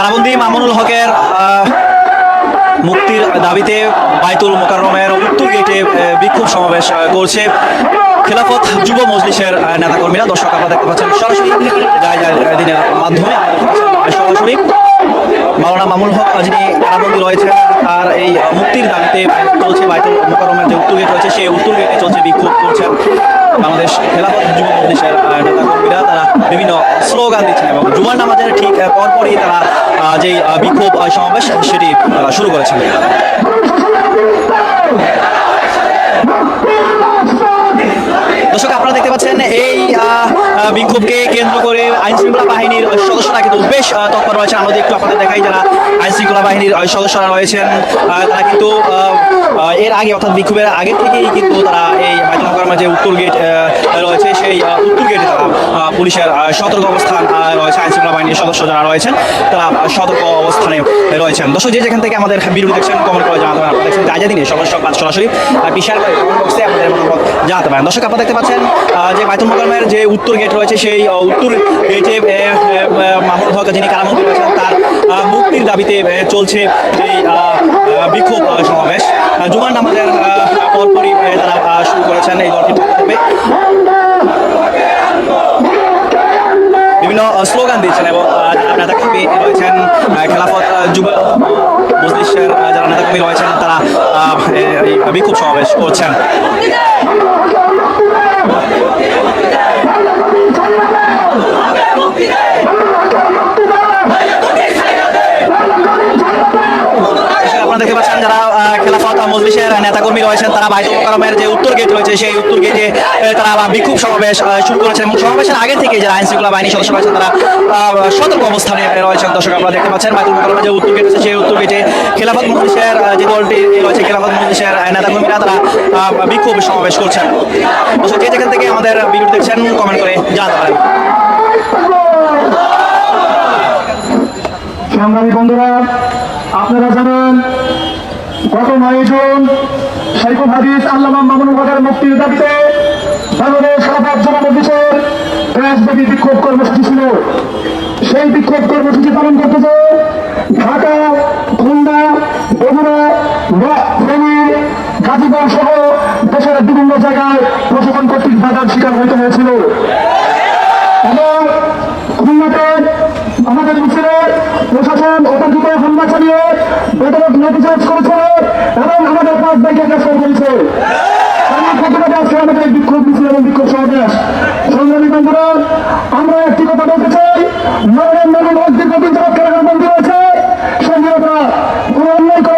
কারাবন্দি মামুনুল হকের মুক্তির দাবিতে বাইতুল মোকাররমের উত্তর গেটে বিক্ষোভ সমাবেশ করছে খেলাফত যুব মজলিসের নেতাকর্মীরা। দর্শক আপনারা দেখতে পাচ্ছেন, সরাসরি দিনের মাধ্যমে সরাসরি। মাওলানা মামুল হক যিনি কারাবন্দি রয়েছেন, তার এই মুক্তির দাবিতে চলছে, বাইতুল মোকারমের যে উত্তর গেট রয়েছে, সেই উত্তর গেটে চলছে বিক্ষোভ করছেন বাংলাদেশ খেলাফত যুব মজলিসের নেতা নেতাকর্মীরা। তারা বিভিন্ন স্লোগান দিচ্ছেন এবং জুমার নামাজের ঠিক পরপরই তারা যেই বিক্ষোভ সমাবেশ, সেটি তারা শুরু করেছেন। দর্শক, আপনারা দেখতে পাচ্ছেন এই বিক্ষোভকে কেন্দ্র করে আইন শৃঙ্খলা বাহিনীর সদস্যরা কিন্তু বেশ তৎপর রয়েছেন। আমরা যদি একটু আপনাদের দেখাই যারা আইন শৃঙ্খলা বাহিনীর সদস্যরা রয়েছেন তারা কিন্তু এর আগে, অর্থাৎ বিক্ষোভের আগে থেকেই কিন্তু তারা এই বাইতুল মোকাররমের যে উত্তর গেট রয়েছে। সেই উত্তর গেটে তারা পুলিশের সতর্ক অবস্থান রয়েছে। আইন শৃঙ্খলা বাহিনীর সদস্য যারা রয়েছেন, তারা সতর্ক অবস্থানে রয়েছেন। দর্শক, যে যেখান থেকে আমাদের ভিডিও দেখছেন কমেন্ট করে জানাতে পারেন। দেখছেন তাজা সংবাদ সরাসরি। বিশাল কমেন্ট বক্সে জানাতে পারেন দর্শক, আপনারা দেখতে পাচ্ছেন যে বাইতুল মোকাররমের যে উত্তর গেট রয়েছে, সেই উত্তর গেটে মাহমুদ হক যিনি কারামন্ত্রী রয়েছেন তার মুক্তির দাবিতে চলছে এই বিক্ষোভ সমাবেশ। জুমার নামাজের পরপরই তারা শুরু করেছেন এই দলটির বিভিন্ন স্লোগান দিচ্ছেন এবং যারা নেতাকর্মী রয়েছেন খেলাফত যুব মজলিসের যারা নেতাকর্মী রয়েছেন, তারা বিক্ষোভ সমাবেশ করছেন। আপনারা দেখতে পাচ্ছেন যারা খেলাফত, মজলিসের নেতাকর্মী রয়েছেন, তারা বাইতুল মোকাররমের যে উত্তর গেট রয়েছে, সেই আহ, তারা বিক্ষোভ সমাবেশ শুরু করেছেন এবং সমাবেশের আগে থেকে যারা আইন শৃঙ্খলা বাহিনী সদস্য রয়েছেন তারা সতর্ক অবস্থানে রয়েছেন। দর্শক আপনারা দেখতে পাচ্ছেন বাইতুল মোকাররমের যে গেট রয়েছে সেই উত্তর গেটে খেলাফত মজলিসের যে দলটি রয়েছে খেলাফত মজলিসের নেতাকর্মীরা তারা বিক্ষোভ সমাবেশ করছেন। যে যেখান থেকে আমাদের ভিডিও দেখছেন কমেন্ট করে জানাতে পারেন। সংগ্রামী বন্ধুরা আপনারা জানেন গত নয় জুন শাইখুল হাদিস আল্লামা মামুনুল হকের মুক্তির দাবিতে খেলাফত যুব মজলিসের দেশব্যাপী বিক্ষোভ কর্মসূচি ছিল। সেই বিক্ষোভ কর্মসূচি পালন করতে যে ঢাকা, খুলনা, বগুড়া ফেনী, গাজীপুর সহ দেশের বিভিন্ন জায়গায় প্রশাসন কর্তৃক বাধার শিকার হতে হয়েছিল। এবং খুলনাতে আমাদের মিছিলে প্রশাসন অতর্কিত হামলা চালিয়ে বেতরক লাঠিচার্জ করেছে এবং আমাদের পাঁচ ব্যাংকে গ্রেফতার করেছে আমার প্রতিবাদে আজকে আমাদের এই বিক্ষোভ মিছিল এবং বিক্ষোভ সমাবেশ। আমরা একটি কথা বলতে চাই। নরেন্দ্র মোদী দীর্ঘদিন যারা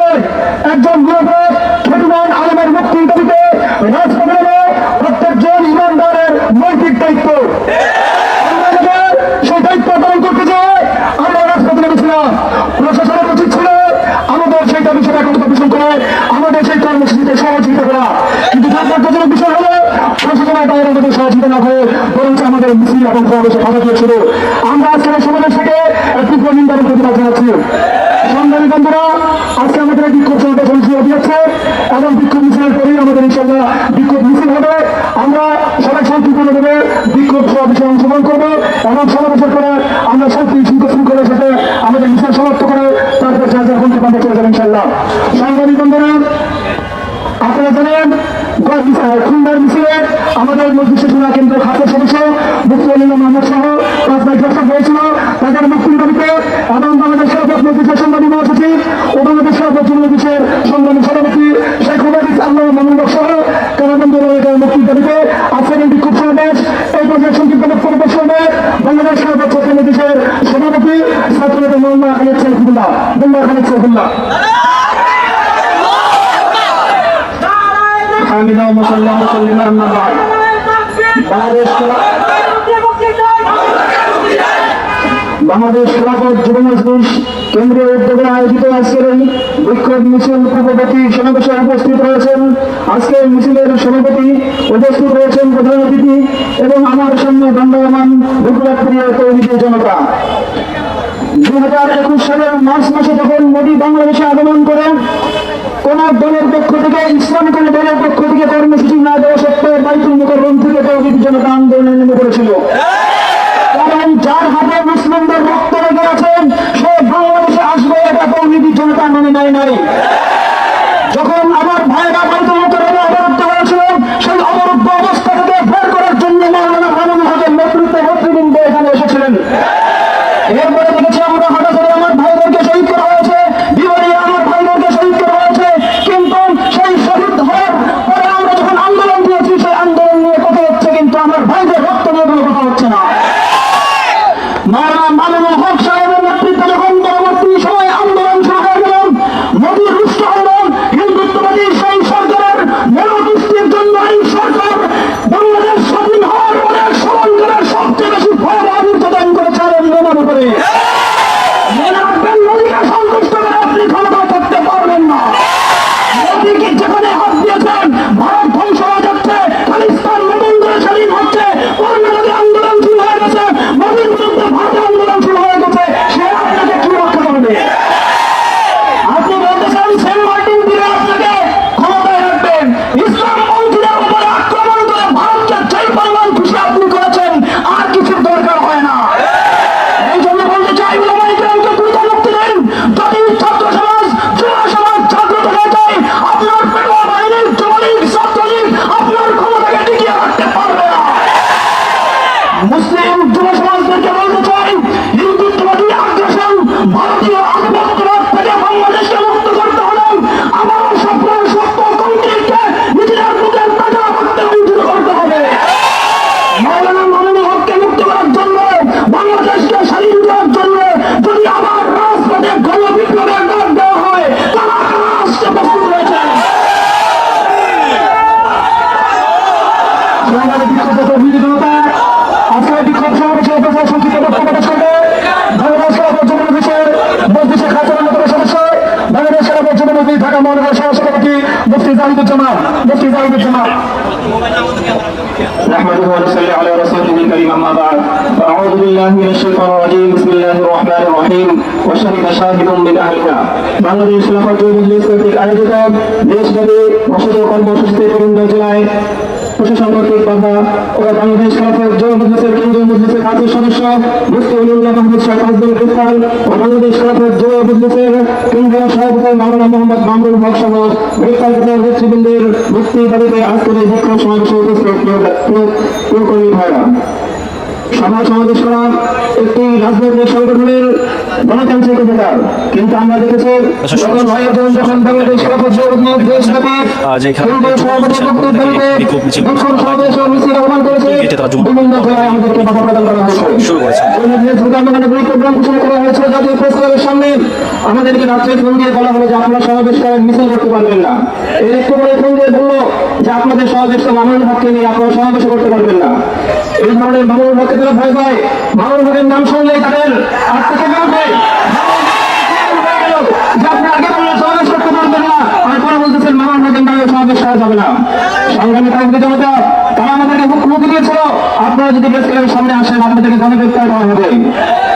নয়। একজন নিরাপরাধ খ্যাতিমান আলমের মুক্তির দাবিতে প্রত্যেকজন ইমানদারের নৈতিক দায়িত্ব। সেই দায়িত্ব পালন করতে যায় আমরা রাজপথে নেমেছিলাম। প্রশাসনের উচিত ছিল আমাদের সেই দাবি সেটা এখন করে আমাদের সেই কর্মসূচিতে সহযোগিতা করা। কিন্তু দুর্ভাগ্যজনক বিষয় হলো প্রশাসনের বাইরে আমাদের সহযোগিতা না করে, বরঞ্চ আমাদের মিছিল এবং সমাবেশে বাধা দিয়েছিল। আমরা আজকে সমাবেশ থেকে একটি নিন্দা এবং প্রতিবাদ জানাচ্ছি সংগ্রামী বন্ধুরা, আজকে আমাদের বিক্ষোভ সমাবেশ অনুষ্ঠিত হচ্ছে এবং বিক্ষোভ মিছিলের পরেই আমাদের ইনশাল্লাহ বিক্ষোভ মিছিল হবে। আমরা সবাই শান্তিপূর্ণভাবে বিক্ষোভ সমাবেশে অংশগ্রহণ করব এবং সমাবেশের পরে আমরা শান্তি শৃঙ্খল শৃঙ্খলের সাথে আমাদের মিছিল সমাপ্ত করে তারপর যা যা গন্তব্য আমরা চলে যাব ইনশাল্লাহ সংগ্রামী বন্ধুরা, আপনারা জানেন আমাদের মজলিসের সুরা কেন্দ্র খাতের সদস্য মুফতি আলী মোহাম্মদ সহ ভাই গ্রেফতার হয়েছিল। তাদের মুক্তির দাবিতে এবং বাংলাদেশ সরকার মজলিসের সংগ্রামী মহাসচিব ও বাংলাদেশ সরকার মজলিসের সংগ্রামী সভাপতি শেখ হুমায়ুদ আল্লাহ মামুন সহ কারাবন্দ রয়েছেন মুক্তির দাবিতে আজকের এই বিক্ষোভ সমাবেশ। এই পর্যায়ে সংক্ষিপ্ত বক্তব্য করবে বাংলাদেশ সরকার মজলিসের সভাপতি ছাত্রনেতা মোহাম্মদ খালিদ সৈফুল্লাহ মোহাম্মদ খালিদ সৈফুল্লাহ حامدا وصلى وسلم اما بعد বাংলাদেশ বাংলাদেশ খেলাফত যুব মজলিস কেন্দ্রীয় উদ্যোগে আয়োজিত আজকের এই বিক্ষোভ মিছিল পূর্ববর্তী সমাবেশে উপস্থিত রয়েছেন আজকের মিছিলের সভাপতি উপস্থিত রয়েছেন প্রধান অতিথি এবং আমার সামনে দণ্ডায়মান বিপ্লব প্রিয় তৈরি জনতা দুই হাজার একুশ সালের মার্চ মাসে যখন মোদী বাংলাদেশে আগমন করেন কোন দলের পক্ষ থেকে ইসলামী কোন দলের পক্ষ থেকে কর্মসূচি না দেওয়া সত্ত্বেও বাইতুল মুকররম থেকে তৌহিদ জনতা আন্দোলনে নেমে বাংলাদেশ খেলাফত যুবলীগ ঢাকা মহানগর সহসভাপতি মুফতি জাহিদুজ্জামান মুফতি জাহিদুজ্জামান نحمده ونصلي على رسوله الكريم اما بعد فاعوذ بالله من الشيطان الرجيم بسم الله الرحمن الرحيم وشهد شاهد من اهلها বাংলাদেশ খেলাফত মজলিস কর্তৃক আয়োজিত দেশব্যাপী ঘোষিত কর্মসূচিতে বিভিন্ন জেলায় প্রশাসন কর্তৃক বাধা কেন্দ্রীয় মজলিসের কাজের সদস্য। মুফতি উলিউল্লাহ মাহমুদ শাহ কাজদুল গ্রেফতার ও কেন্দ্রীয় সভাপতি মাওলানা মোহাম্মদ মামরুল হক সহ গ্রেফতারকৃত নেতৃবৃন্দের ভাইরা সভা সমাবেশ করা একটি রাজনৈতিক সংগঠনের গণতান্ত্রিক অধিকার। কিন্তু আমরা দেখেছি যখন নয়জন যখন বাংলাদেশ সভাপতি দেশব্যাপী বিভিন্ন আমাদেরকে বাধা প্রদান করা হয়েছে। ঘোষণা জাতীয় প্রেস ক্লাবের সামনে। আমাদেরকে রাত্রে ফোন দিয়ে বলা হলো যে আপনারা সমাবেশ করেন, মিছিল করতে পারবেন না। এর একটু পরে ফোন দিয়ে বলল যে আপনাদের সমাবেশ তো মামুন হককে নিয়ে আপনারা সমাবেশ করতে পারবেন না। এই ধরনের মামুন হককে তারা ভয় পায় মামুন হকের নাম শুনলেই তাদের মুখ্যমন্ত্রী দিয়েছিল, আপনারা যদি প্রেস ক্লাবের সামনে আসেন, আপনাদেরকে গণগ্রেপ্তার করা হবে।